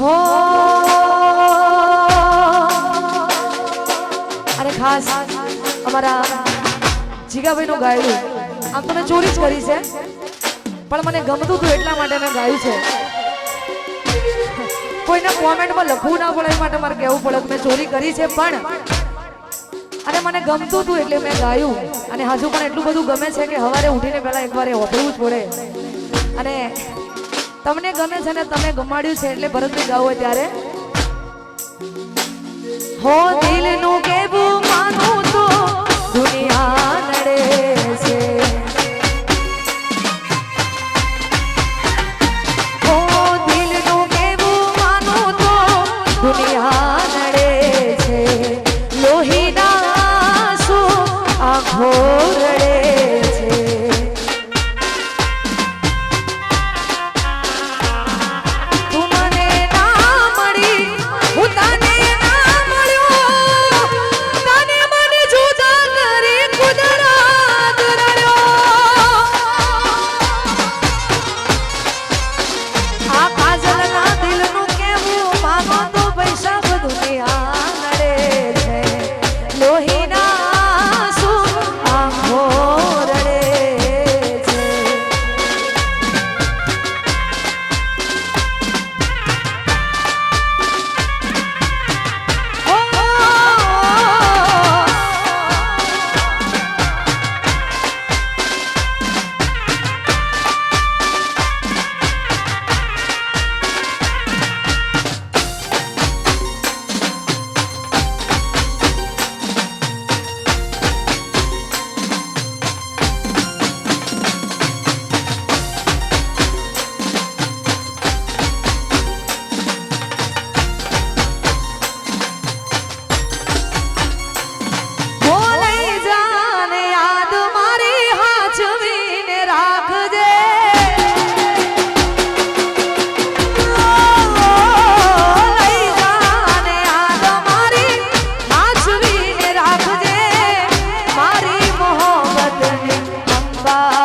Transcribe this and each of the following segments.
હો. અને ખાસ અમારા જીગાભાઈનું ગાયું. આમ તો મેં ચોરી જ કરી છે, પણ મને ગમતું હતું એટલા માટે મેં ગાયું છે. કોઈને કોમેન્ટમાં લખવું ના પડે એ માટે મારે કહેવું પડે મેં ચોરી કરી છે, પણ અને મને ગમતું હતું એટલે મેં ગાયું. અને હજુ પણ એટલું બધું ગમે છે કે સવારે ઉઠીને પહેલાં એકવાર હોભળવું જ પડે. અને તમને ગમે છે ને તમે ગમાડ્યું છે એટલે ભરતભાઈ ગાવું ત્યારે હો દિલનું કેવું માનું 봐.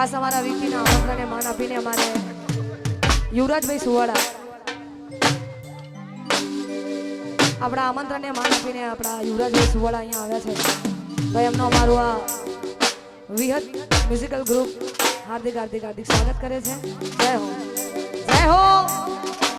ખાસ અમારા વીકીના આમંત્રણને માન આપીને અમારે યુવરાજભાઈ સુવાડા આપણા આમંત્રણને માન આપીને આપણા યુવરાજભાઈ સુવાડા અહીંયા આવ્યા છે. તો એમનો અમારું આ વિહત મ્યુઝિકલ ગ્રુપ હાર્દિક હાર્દિક હાર્દિક સ્વાગત કરે છે. જય હો. જય હો.